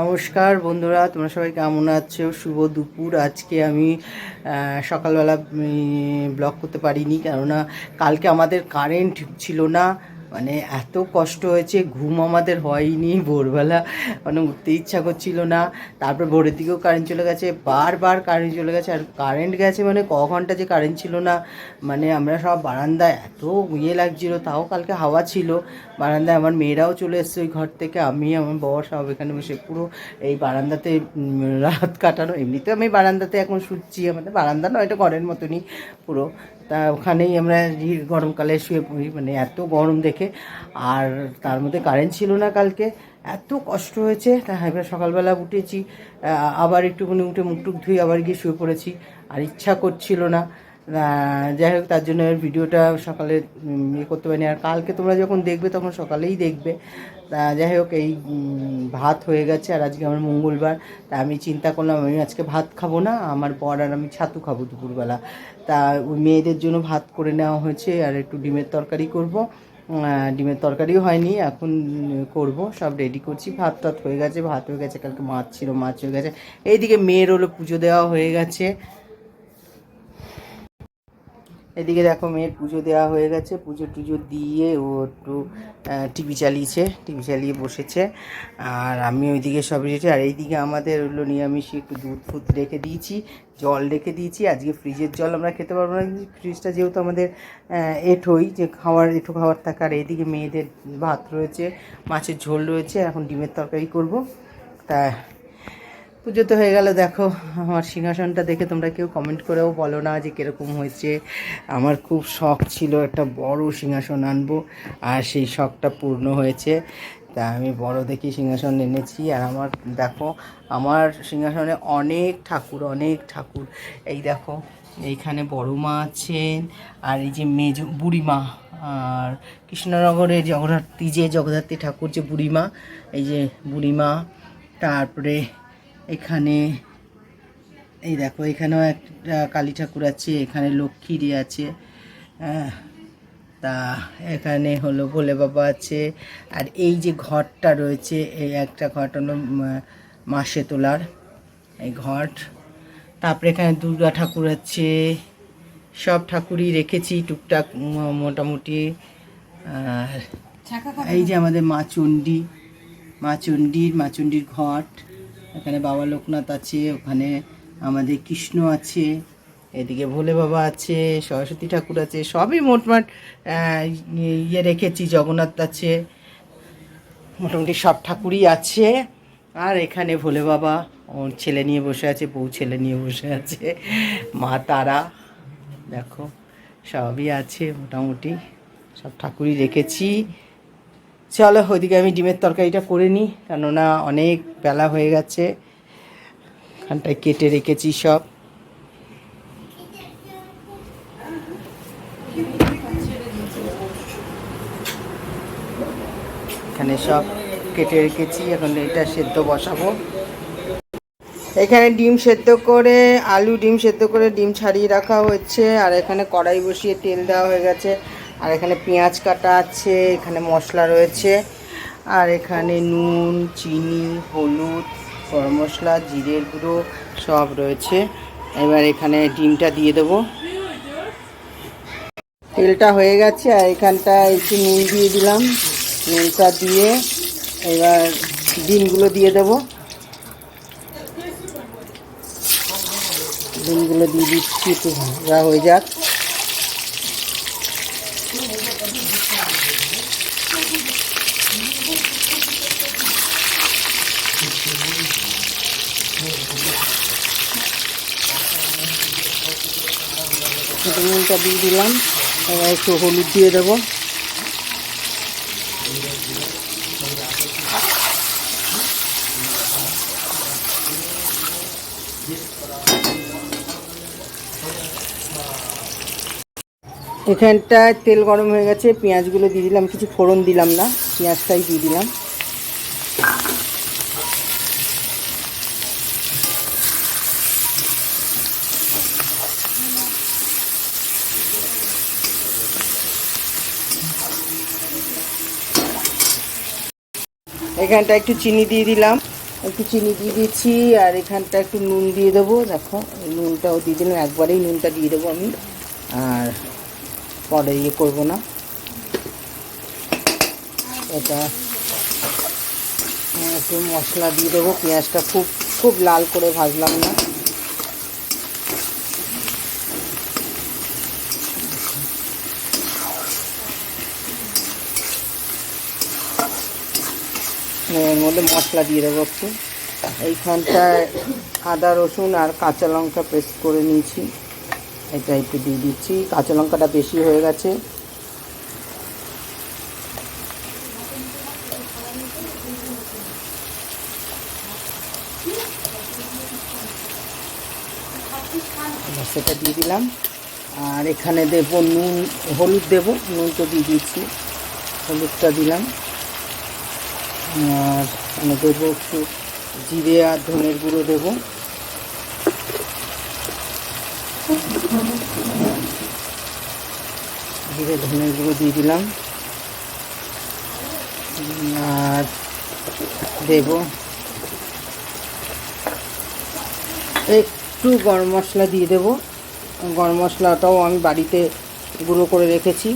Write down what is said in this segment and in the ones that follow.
নমস্কার বন্ধুরা, তোমরা সবাই কেমন আছো? শুভ দুপুর। আজকে আমি সকালবেলা ব্লগ করতে পারিনি, কেননা কালকে আমাদের কারেন্ট ছিল না। মানে এত কষ্ট হয়েছে, ঘুম আমাদের হয়নি ভোরবেলা। মানে উঠতে ইচ্ছা করছিল না। তারপর ভোরের দিকেও কারেন্ট চলে গেছে, বারবার কারেন্ট চলে গেছে। আর কারেন্ট গেছে মানে ক ঘণ্টা যে কারেন্ট ছিল না। মানে আমরা সব বারান্দায় এত ইয়ে লাগছিল, তাও কালকে হাওয়া ছিল। বারান্দায় আমার মেয়েরাও চলে এসছে ওই ঘর থেকে, আমি, আমার বর সব এখানে বসে পুরো এই বারান্দাতে রাত কাটানো। এমনিতে আমি বারান্দাতে এখন শুচ্ছি, আমাদের বারান্দা নয়, এটা ঘরের মতনই পুরো। তা ওখানেই আমরা গরমকালে শুয়ে পড়ি মানে এত গরম দেখে। আর তার মধ্যে কারেন্ট ছিল না কালকে, এত কষ্ট হয়েছে। তা এবার সকালবেলা উঠেছি আবার একটুখানি উঠে মুখ টুক ধুয়ে আবার গিয়ে শুয়ে পড়েছি, আর ইচ্ছা করছিল না। যাই হোক, তার জন্য ভিডিওটা সকালে ইয়ে করতে পারিনি। আর কালকে তোমরা যখন দেখবে, তখন সকালেই দেখবে। যাই হোক, এই ভাত হয়ে গেছে আর আজকে আমার মঙ্গলবার। তা আমি চিন্তা করলাম, আমি আজকে ভাত খাব না, আমার পর আর আমি ছাতু খাব দুপুরবেলা। তা ওই মেয়েদের জন্য ভাত করে নেওয়া হয়েছে আর একটু ডিমের তরকারি করব। ডিমের তরকারিও হয়নি, এখন করব, সব রেডি করছি। ভাত টাত হয়ে গেছে, ভাত হয়ে গেছে, কালকে মাছ ছিল, মাছ হয়ে গেছে। এইদিকে মেয়ের হলো পুজো দেওয়া হয়ে গেছে। এদিকে দেখো মেয়ের পুজো দেওয়া হয়ে গেছে। পুজো টুজো দিয়ে ও একটু টিভি চালিয়েছে, টিভি চালিয়ে বসেছে। আর আমি ওইদিকে সব রেখেছি আর এইদিকে আমাদের হলো নিরামিষ একটু দুধ ফুধ রেখে দিয়েছি, জল রেখে দিয়েছি। আজকে ফ্রিজের জল আমরা খেতে পারব না, কিন্তু ফ্রিজটা যেহেতু আমাদের এঁঠোই যে খাওয়ার এঁঠো খাওয়ার থাকে। আর এইদিকে মেয়েদের ভাত রয়েছে, মাছের ঝোল রয়েছে। এখন ডিমের তরকারি করব। তা পুজো তো হয়ে গেল, দেখো। আমার সিংহাসনটা দেখে তোমরা কেউ কমেন্ট করেও বলো না যে কীরকম হয়েছে। আমার খুব শখ ছিল একটা বড় সিংহাসন আনব, আর সেই শখটা পূর্ণ হয়েছে। তা আমি বড় দেখি সিংহাসন এনেছি, আর আমার, দেখো, আমার সিংহাসনে অনেক ঠাকুর অনেক ঠাকুর। এই দেখো, এইখানে বড় মা আছেন, আর এই যে মেজ বুড়িমা, আর কৃষ্ণনগরের জগদ্ধাত্রী, যে জগদ্ধাত্রী ঠাকুর যে বুড়িমা, এই যে বুড়িমা, তারপরে এখানে এই দেখো এখানেও একটা কালী ঠাকুর আছে এখানে লক্ষ্মীরই আছে তা এখানে হলো ভোলে বাবা আছে আর এই যে ঘরটা রয়েছে এই একটা ঘট হলো মাসে তোলার এই ঘট তারপরে এখানে দুর্গা ঠাকুর আছে সব ঠাকুরই রেখেছি টুকটাক মোটামুটি আর এই যে আমাদের মা চণ্ডী মা চণ্ডীর মা চণ্ডীর ঘট এখানে বাবা লোকনাথ আছে, ওখানে আমাদের কৃষ্ণ আছে, এদিকে ভোলে বাবা আছে, সরস্বতী ঠাকুর আছে, সবই মোটমাট ইয়ে রেখেছি, জগন্নাথ আছে, মোটামুটি সব ঠাকুরই আছে। আর এখানে ভোলে বাবা, ওর ছেলে নিয়ে বসে আছে, বউ ছেলে নিয়ে বসে আছে, মা তারা, দেখো, সবই আছে মোটামুটি, সব ঠাকুরই রেখেছি। চলো ওইদিকে আমি ডিমের তরকারিটা করে নিই। কেননা অনেক বেলা হয়ে গেছে। এখানটায় কেটে রেখেছি সব। এখানে সব কেটে রেখেছি। এখন এটা সেদ্ধ বসাবো। এখানে ডিম সেদ্ধ করে, আলু ডিম সেদ্ধ করে ডিম ছাড়িয়ে রাখা হচ্ছে। আর এখানে কড়াই বসিয়ে তেল দেওয়া হয়ে গেছে। আর এখানে পেঁয়াজ কাটা আছে, এখানে মশলা রয়েছে। আর এখানে নুন, চিনি, হলুদ, গরম মশলা, জিরের গুঁড়ো সব রয়েছে। এবার এখানে ডিমটা দিয়ে দেবো। তেলটা হয়ে গেছে আর এখানটা একটু নুন দিয়ে দিলাম। নুনটা দিয়ে এবার ডিমগুলো দিয়ে দেবো। ডিমগুলো দিয়ে দিচ্ছি একটু হয়ে যাক। নুনটা দিয়ে দিলাম। এবার একটু হলুদ দিয়ে দেবো। এখানটায় তেল গরম হয়ে গেছে, পেঁয়াজগুলো দিয়ে দিলাম, কিছু ফোড়ন দিলাম না, পেঁয়াজটাই দিয়ে দিলাম। এখানটা একটু চিনি দিয়ে দিলাম। একটু চিনি দিয়ে দিচ্ছি, আর এখানটা একটু নুন দিয়ে দেবো। দেখো নুনটাও দিয়ে দিলাম। একবারেই নুনটা দিয়ে দেবো আমি। আর পরে ইয়ে করব না। এটা একটু মশলা দিয়ে দেবো। পেঁয়াজটা খুব খুব লাল করে ভাজলাম না। মধ্যে মশলা দিয়ে দেবো একটু। এইখানটায় আদা, রসুন আর কাঁচা লঙ্কা পেস্ট করে নিয়েছি। এটা একটু দিয়ে দিচ্ছি। কাঁচা লঙ্কাটা বেশি হয়ে গেছে। সেটা দিয়ে দিলাম। আর এখানে দেব নুন, হলুদ দেব। নুন তো দিয়ে দিচ্ছি। হলুদটা দিলাম। আর এখানে দেবো একটু জিরে আর ধনের গুঁড়ো দেবো। জিরে, ধনের গুঁড়ো দিয়ে দিলাম। আর দেব একটু গরম মশলা দিয়ে দেবো। গরম মশলাটাও আমি বাড়িতে গুঁড়ো করে রেখেছি।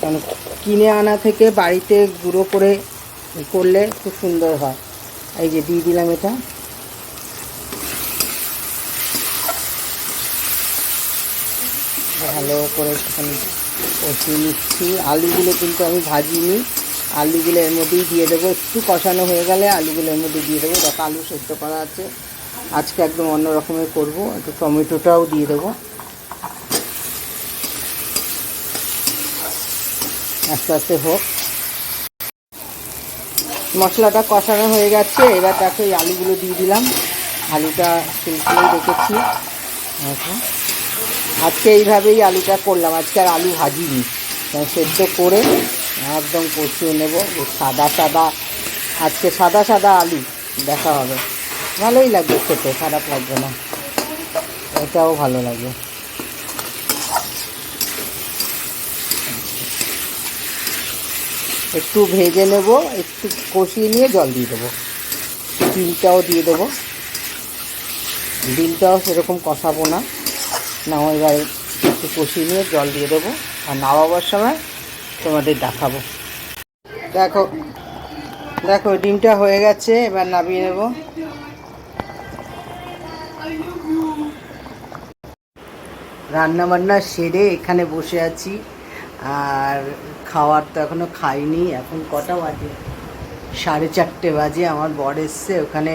কারণ কিনে আনা থেকে বাড়িতে গুঁড়ো করে করলে খুব সুন্দর হয়। এই যে দিয়ে দিলাম এটা। ভালো করে কষিয়ে নিচ্ছি। আলুগুলো কিন্তু আমি ভাজিনি। আলুগুলো এর মধ্যেই দিয়ে দেবো। একটু কষানো হয়ে গেলে আলুগুলো এর মধ্যে দিয়ে দেবো। দেখো, আলু সেদ্ধ করা আছে। আজকে একদম অন্য রকমের করব। একটু টমেটোটাও দিয়ে দেবো। আস্তে আস্তে হোক। মশলাটা কষানো হয়ে গেছে, এবার তাকে আলুগুলো দিয়ে দিলাম। আলুটা সিলকুলেই রেখেছি। দেখো। আজকে এইভাবেই আলুটা করলাম, আজকে আর আলু ভাজিনি। সেদ্ধ করে একদম কষিয়ে নেব। সাদা সাদা, আজকে সাদা সাদা আলু, দেখা হবে। ভালোই লাগবে খেতে, খারাপ লাগবে না। এটাও ভালো লাগবে। একটু ভেজে নেব একটু কষিয়ে নিয়ে জল দিয়ে দেবো। ডিমটাও দিয়ে দেবো। ডিমটাও সেরকম কষাবো না। না এবার একটু কষিয়ে নিয়ে জল দিয়ে দেবো আর নামাবার সময় তোমাদের দেখাবো। দেখো দেখো, ডিমটা হয়ে গেছে, এবার নামিয়ে নেব। রান্না বান্না সেরে এখানে বসে আছি। আর খাওয়ার তো এখনও খাইনি, এখন কটা বাজে? সাড়ে চারটে বাজে আমার বর এসছে, ওখানে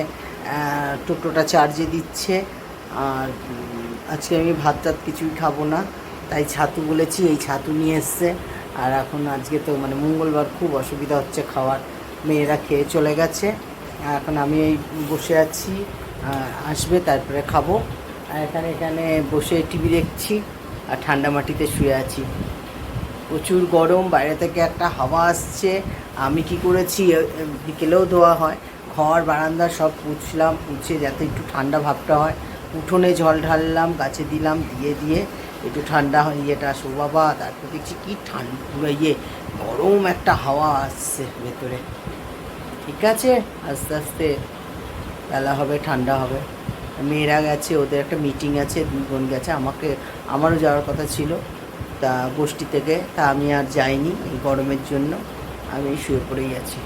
টোটোটা চার্জে দিচ্ছে। আর আজকে আমি ভাত টাত কিছুই খাব না, তাই ছাতু বলেছি, এই ছাতু নিয়ে এসছে। আর এখন আজকে তো মানে মঙ্গলবার, খুব অসুবিধা হচ্ছে খাওয়ার। মেয়েরা খেয়ে চলে গেছে। এখন আমি এই বসে আছি আসবে, তারপরে খাব। আর এখানে এখানে বসে টিভি দেখছি, আর ঠান্ডা মাটিতে শুয়ে আছি। প্রচুর গরম, বাইরে থেকে একটা হাওয়া আসছে। আমি কি করেছি? বিকেলেও ধোয়া হয়। ঘর, বারান্দা সব পুছলাম, পুছে যাতে একটু ঠান্ডা ভাবটা হয়। উঠোনে জল ঢাললাম, গাছে দিলাম, দিয়ে দিয়ে একটু ঠান্ডা হয়। ইয়েটা আসো বাবা, তারপর দেখছি কী ঠান্ডা ইয়ে গরম একটা হাওয়া আসছে ভেতরে। ঠিক আছে? আস্তে আস্তে বেলা হবে, ঠান্ডা হবে। মেয়েরা গেছে, ওদের একটা মিটিং আছে, দুই বোন গেছে। আমাকে, আমারও যাওয়ার কথা ছিল। তা গোষ্ঠী থেকে তা আমি আর যাইনি এই গরমের জন্য। আমি শুয়ে পড়েই আছি।